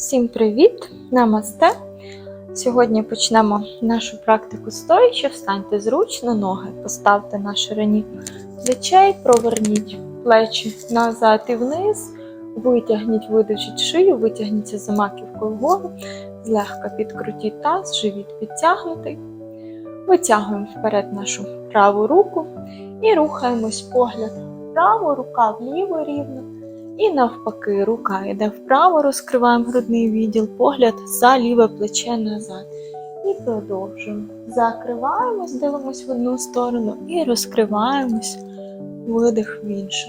Всім привіт! Намасте! Сьогодні почнемо нашу практику стоячи. Встаньте зручно, ноги поставте на ширині плечей, проверніть плечі назад і вниз, витягніть, видержіть шию, витягніться за маківкою вгору, злегка підкрутіть таз, живіт підтягнутий. Витягуємо вперед нашу праву руку і рухаємось погляд вправо, рука вліво рівно. І навпаки, рука йде вправо, розкриваємо грудний відділ, погляд за ліве плече назад. І продовжуємо. Закриваємось, дивимось в одну сторону і розкриваємось, видих в іншу.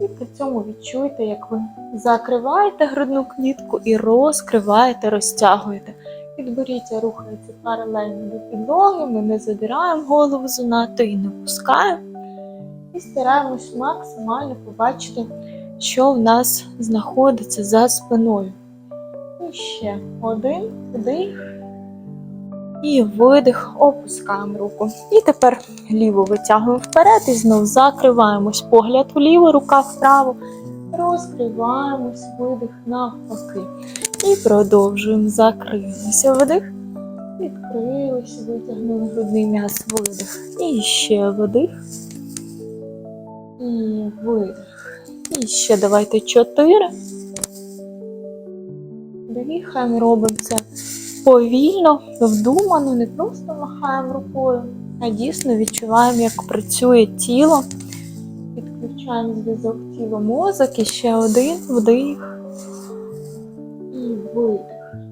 І при цьому відчуйте, як ви закриваєте грудну клітку і розкриваєте, розтягуєте. Підборіття рухається паралельно до підлоги, ми не задираємо голову занадто і не пускаємо. І стараємось максимально побачити що в нас знаходиться за спиною. І ще один вдих. І видих, опускаємо руку. І тепер ліву витягуємо вперед і знову закриваємось. Погляд вліво, рука вправо. Розкриваємось, видих навпаки. І продовжуємо. Закрилися. Вдих. Відкрилися, витягнули грудний м'яз, видих. І ще вдих. І видих. І ще давайте чотири. Дихаємо, робимо це повільно, вдумано, не просто махаємо рукою, а дійсно відчуваємо, як працює тіло. Підключаємо зв'язок тіло мозок і ще один вдих і видих.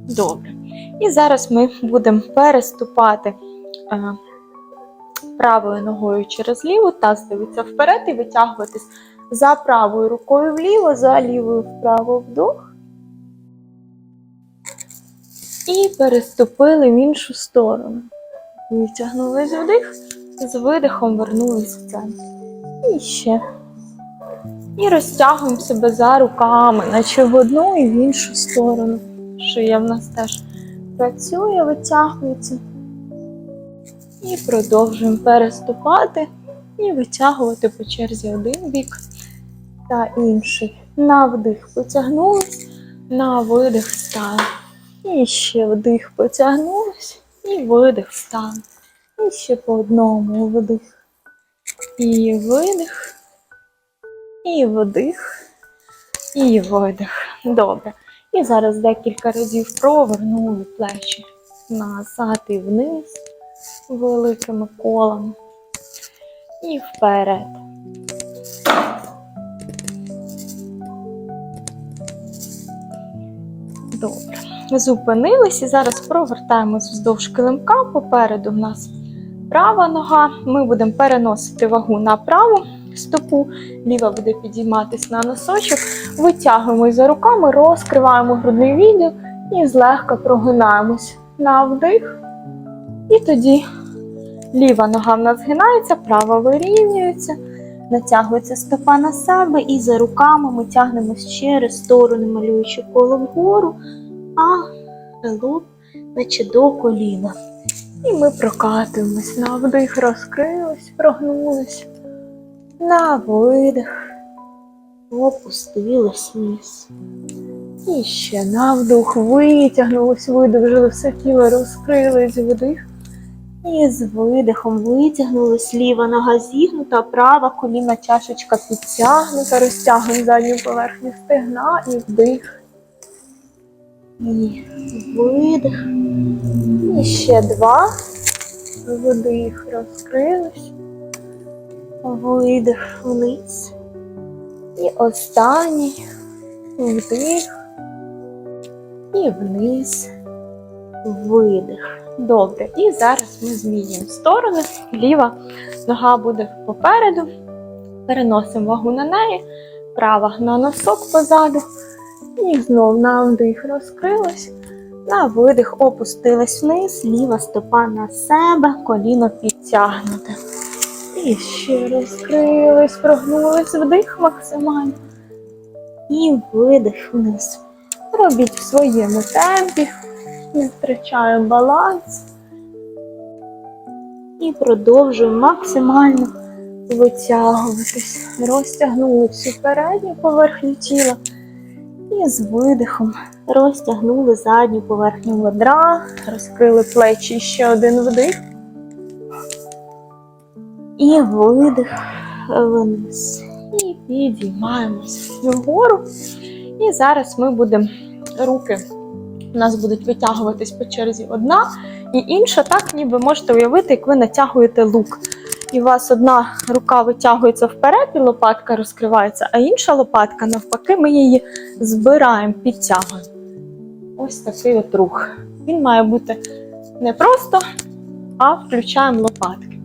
Добре. І зараз ми будемо переступати е, правою ногою через ліву, таз дивиться вперед і витягуватись за правою рукою вліво, за лівою вправо вдох. І переступили в іншу сторону. Витягнулись вдих, з видихом вернулись в центр. І ще. І розтягуємо себе за руками, наче в одну і в іншу сторону. Шия в нас теж працює, витягується. І продовжуємо переступати і витягувати по черзі один бік та інший. На вдих потягнулись, на видих стали. І ще вдих потягнулись, і видих стали. І ще по одному вдих. І видих, і вдих, і видих. Добре. І зараз декілька разів провернули плечі назад і вниз великими колами. І вперед. Добре. Зупинились і зараз провертаємось вздовж килимка. Попереду в нас права нога. Ми будемо переносити вагу на праву стопу, ліва буде підійматись на носочок. Витягуємось за руками, розкриваємо грудний відділ і злегка прогинаємось на вдих. І тоді ліва нога в нас згинається, права вирівнюється. Натягується стопа на себе, і за руками ми тягнемось через сторони, малюючи коло вгору, а лоб наче до коліна. І ми прокатуємось на вдих, розкрились, прогнулись, на видих, опустились вниз. І ще на вдох витягнулись, видовжили все тіло, розкрились, вдих. І з видихом витягнулись, ліва нога зігнута, права коліна чашечка підтягнута, розтягуємо задню поверхню стегна і вдих. І видих. І ще два. Вдих, розкрились. Видих вниз. І останній вдих. І вниз. Видих. Добре. І зараз ми змінюємо сторони. Ліва нога буде попереду. Переносимо вагу на неї, права на носок позаду. І знов на вдих розкрилась. На видих опустилась вниз, ліва стопа на себе, коліно підтягнуте. І ще розкрились, прогнулись вдих максимально. І видих вниз. Робіть в своєму темпі не втрачаємо баланс. І продовжуємо максимально витягуватись. Розтягнули всю передню поверхню тіла. І з видихом розтягнули задню поверхню бедра, розкрили плечі ще один вдих. І видих вниз. І підіймаємося вгору. І зараз ми будемо руки. У нас будуть витягуватись по черзі одна і інша, так ніби можете уявити, як ви натягуєте лук. І у вас одна рука витягується вперед, і лопатка розкривається, а інша лопатка, навпаки, ми її збираємо, підтягуємо. Ось такий от рух. Він має бути не просто, а включаємо лопатки.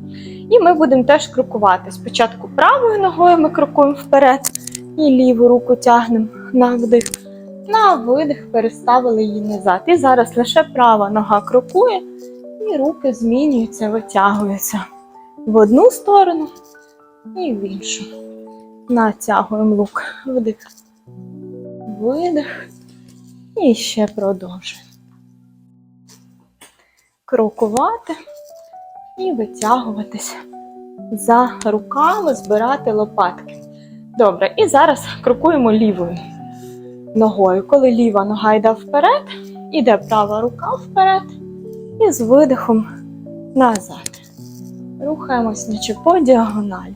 І ми будемо теж крокувати. Спочатку правою ногою ми крокуємо вперед, і ліву руку тягнемо на вдих. На видих переставили її назад. І зараз лише права нога крокує, і руки змінюються, витягуються в одну сторону і в іншу. Натягуємо лук. Вдих. Видих. І ще продовжуємо. Крокувати і витягуватись за руками, збирати лопатки. Добре, і зараз крокуємо лівою ногою. Коли ліва нога йде вперед, іде права рука вперед і з видихом назад. Рухаємось, наче по діагоналі.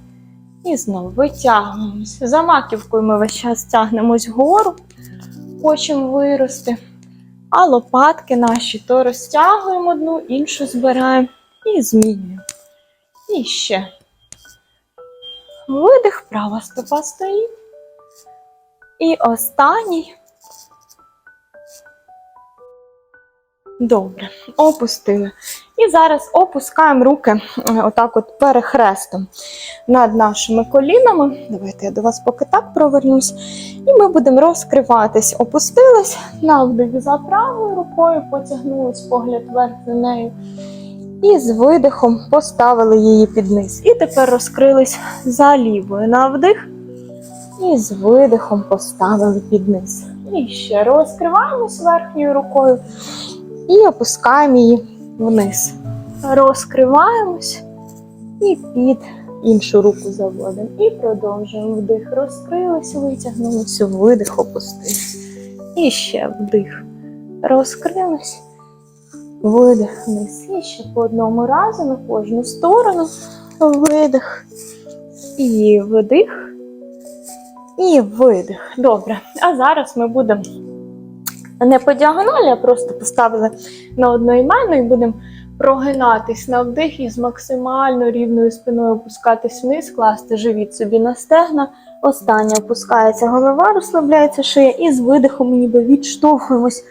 І знову витягуємося. За маківкою ми весь час тягнемось вгору, хочемо вирости. А лопатки наші то розтягуємо одну, іншу збираємо і змінюємо. І ще. Видих, права стопа стоїть. І останній. Добре, опустили. І зараз опускаємо руки е, отак от перехрестом над нашими колінами. Давайте я до вас поки так провернусь. І ми будемо розкриватись. Опустились на вдих за правою рукою, потягнулись погляд вверх за нею. І з видихом поставили її під низ. І тепер розкрились за лівою на вдих. І з видихом поставили під низ. І ще розкриваємось верхньою рукою і опускаємо її вниз. Розкриваємось і під іншу руку заводимо. І продовжуємо вдих. Розкрились, витягнулися, видих, опустились. І ще вдих. Розкрились, видих вниз. І ще по одному разу на кожну сторону. Видих. І вдих. І видих. Добре. А зараз ми будемо не по діагоналі, а просто поставили на одноіменну і будемо прогинатись на вдих і з максимально рівною спиною опускатись вниз, класти живіт собі на стегна. Остання опускається голова, розслабляється шия, і з видихом ніби відштовхуємось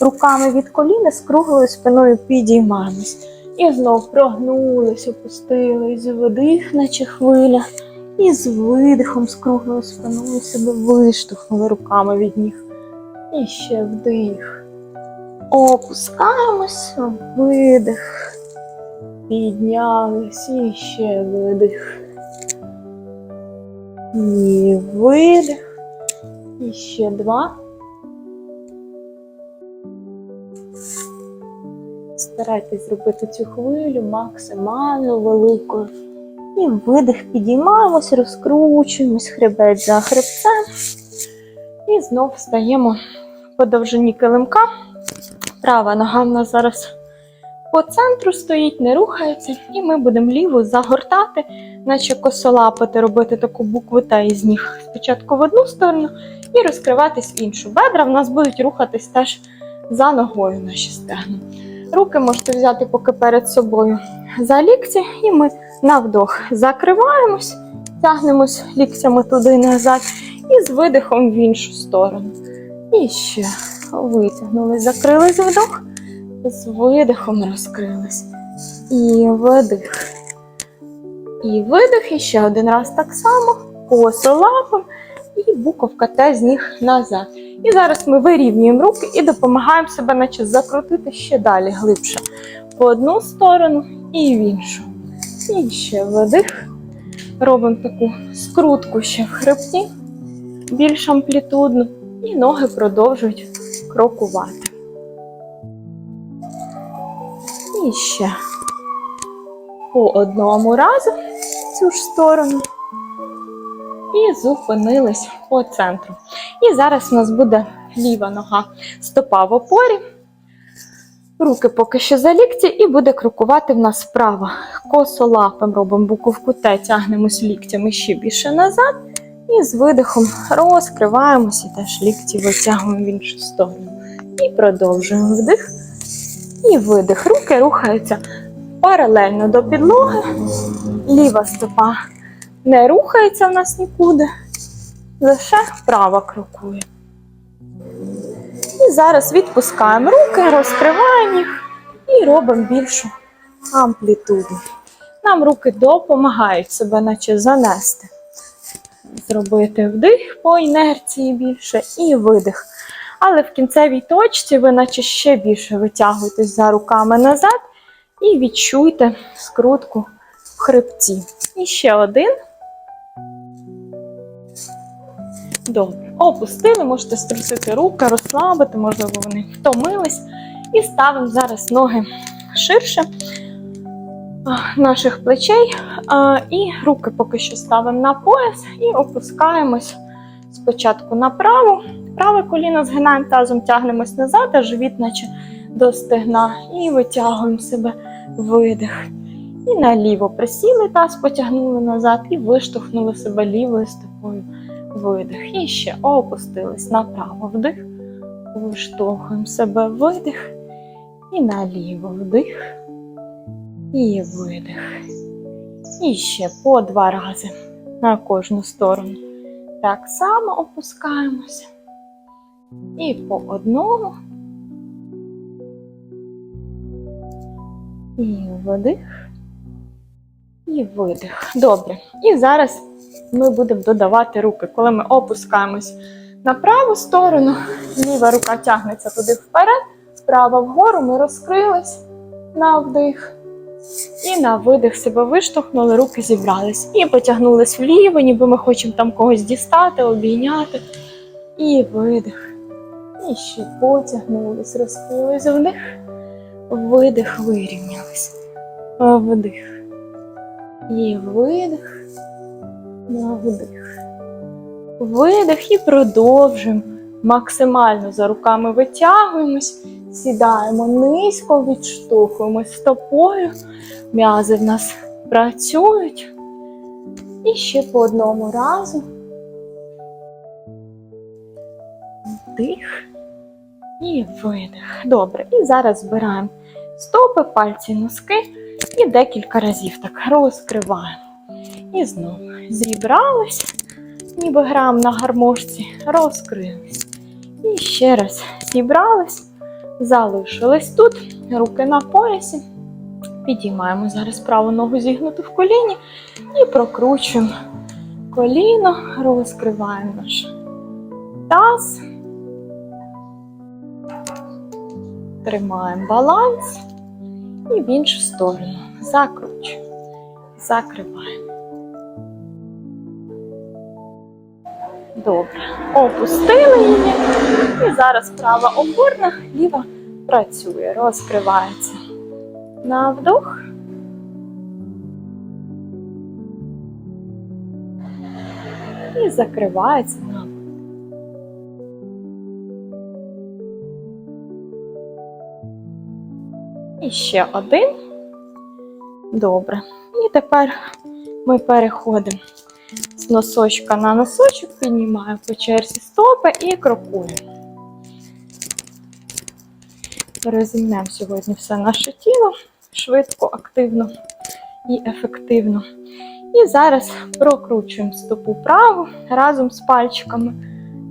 руками від коліна, з круглою спиною підіймаємось. І знов прогнулись, опустились, вдих, наче хвиля. І з видихом, з круглою спиною себе виштовхнули руками від ніг. І ще вдих. Опускаємось, видих. Піднялись і ще видих. І видих. І ще два. Старайтесь зробити цю хвилю максимально великою. І видих підіймаємось, розкручуємось, хребет за хребцем. І знов встаємо по довжині килимка. Права нога в нас зараз по центру стоїть, не рухається. І ми будемо ліву загортати, наче косолапити, робити таку букву Т із ніг. Спочатку в одну сторону і розкриватись в іншу. Бедра в нас будуть рухатись теж за ногою наші стегна. Руки можете взяти поки перед собою за лікті, і ми на вдох закриваємось, тягнемось ліктями туди назад, і з видихом в іншу сторону. І ще витягнулись, закрились вдох, з видихом розкрились. І видих. І видих, і ще один раз так само, косо лапом, і буковка Т з ніг назад. І зараз ми вирівнюємо руки і допомагаємо себе, наче закрутити ще далі глибше. По одну сторону і в іншу. І ще видих. Робимо таку скрутку ще в хребті, більш амплітудну, і ноги продовжують крокувати. І ще по одному разу в цю ж сторону. І зупинились по центру. І зараз у нас буде ліва нога, стопа в опорі. Руки поки що за лікті, і буде крокувати в нас вправо. Косо лапом робимо буковку Т, тягнемось ліктями ще більше назад. І з видихом розкриваємось і теж лікті витягуємо в іншу сторону. І продовжуємо вдих. І видих. Руки рухаються паралельно до підлоги. Ліва стопа не рухається в нас нікуди. Лише права крокує. І зараз відпускаємо руки, розкриваємо їх і робимо більшу амплітуду. Нам руки допомагають себе, наче занести. Зробити вдих по інерції більше і видих. Але в кінцевій точці ви наче ще більше витягуєтесь за руками назад і відчуйте скрутку в хребті. І ще один. Добре. Опустили, можете струсити руки, розслабити, можливо, вони втомились. І ставимо зараз ноги ширше наших плечей. І руки поки що ставимо на пояс і опускаємось спочатку направо. Праве коліно згинаємо тазом, тягнемось назад, а живіт, наче до стегна, і витягуємо себе видих. І наліво присіли таз, потягнули назад і виштовхнули себе лівою стопою видих. І ще опустились направо вдих, виштовхуємо себе видих. І наліво вдих. І видих. І ще по два рази на кожну сторону. Так само опускаємося. І по одному. І вдих. І видих. Добре. І зараз ми будемо додавати руки. Коли ми опускаємось на праву сторону, ліва рука тягнеться туди вперед, права вгору, ми розкрились на вдих. І на видих себе виштовхнули, руки зібрались. І потягнулись вліво, ніби ми хочемо там когось дістати, обійняти. І видих. І ще потягнулись, розкрились вдих. Видих, вирівнялись. Вдих. І видих. На вдих. Видих і продовжуємо. Максимально за руками витягуємось, сідаємо низько, відштовхуємось стопою. М'язи в нас працюють. І ще по одному разу. Вдих і видих. Добре. І зараз збираємо стопи, пальці, носки і декілька разів так розкриваємо. І знову зібрались, ніби грам на гармошці, розкрились. І ще раз зібрались, залишились тут, руки на поясі. Підіймаємо зараз праву ногу зігнуту в коліні і прокручуємо коліно, розкриваємо наш таз. Тримаємо баланс і в іншу сторону. Закручуємо, закриваємо. Добре. Опустили її. І зараз права опорна, ліва працює, розкривається. На вдох. І закривається на вдох. І ще один. Добре. І тепер ми переходимо з носочка на носочок, піднімаю по черзі стопи і крокую. Розімнемо сьогодні все наше тіло швидко, активно і ефективно. І зараз прокручуємо стопу праву разом з пальчиками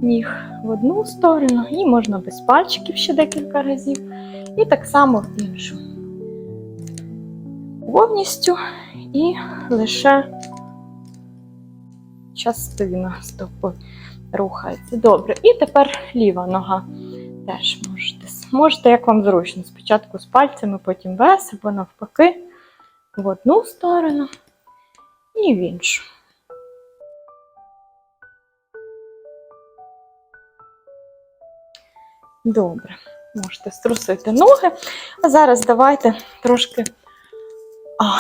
ніг в одну сторону, і можна без пальчиків ще декілька разів. І так само в іншу. Повністю і лише частина стопи рухається. Добре. І тепер ліва нога теж можете. Можете, як вам зручно. Спочатку з пальцями, потім без, або навпаки, в одну сторону і в іншу. Добре. Можете струсити ноги. А зараз давайте трошки а,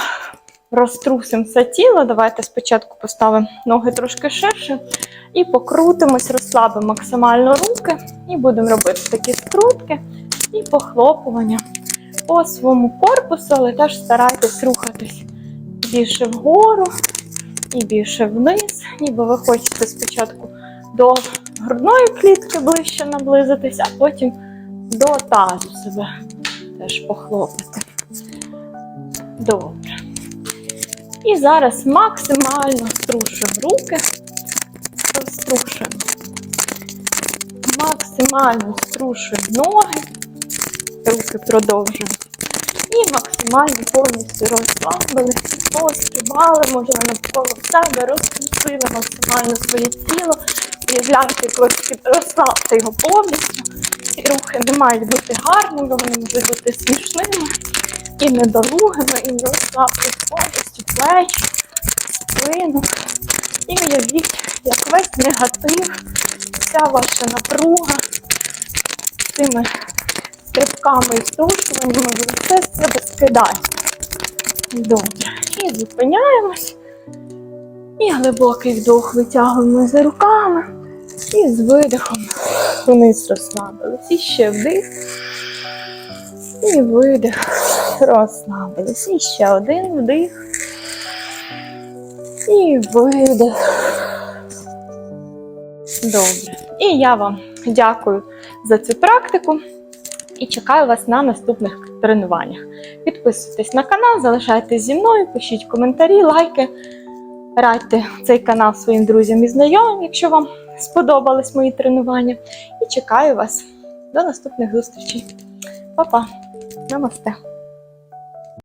розтрусимо все тіло. Давайте спочатку поставимо ноги трошки ширше і покрутимось, розслабимо максимально руки і будемо робити такі скрутки і похлопування по своєму корпусу, але теж старайтесь рухатись більше вгору і більше вниз, ніби ви хочете спочатку до грудної клітки ближче наблизитись, а потім до тазу себе теж похлопати. Добре. І зараз максимально струшуємо руки, розтрушуємо. Максимально струшуємо ноги, руки продовжуємо. І максимально повністю розслабилися, пострибали, можливо, навколо себе, розпустили максимально своє тіло. Ви розслабте його повністю. Ці рухи не мають бути гарними, вони можуть бути смішними і недолугими, і розслабте повністю плечі, спину. І уявіть, як весь негатив, вся ваша напруга цими стрибками і струшуваннями ви все себе скидаєте. Добре. І зупиняємось. І глибокий вдох витягуємо за руками. І з видихом вниз розслабились. І ще вдих. І видих. Розслабились. І ще один вдих. І видих. Добре. І я вам дякую за цю практику і чекаю вас на наступних тренуваннях. Підписуйтесь на канал, залишайтесь зі мною, пишіть коментарі, лайки. Радьте цей канал своїм друзям і знайомим, якщо вам сподобались мої тренування. І чекаю вас до наступних зустрічей. Па-па! Намасте!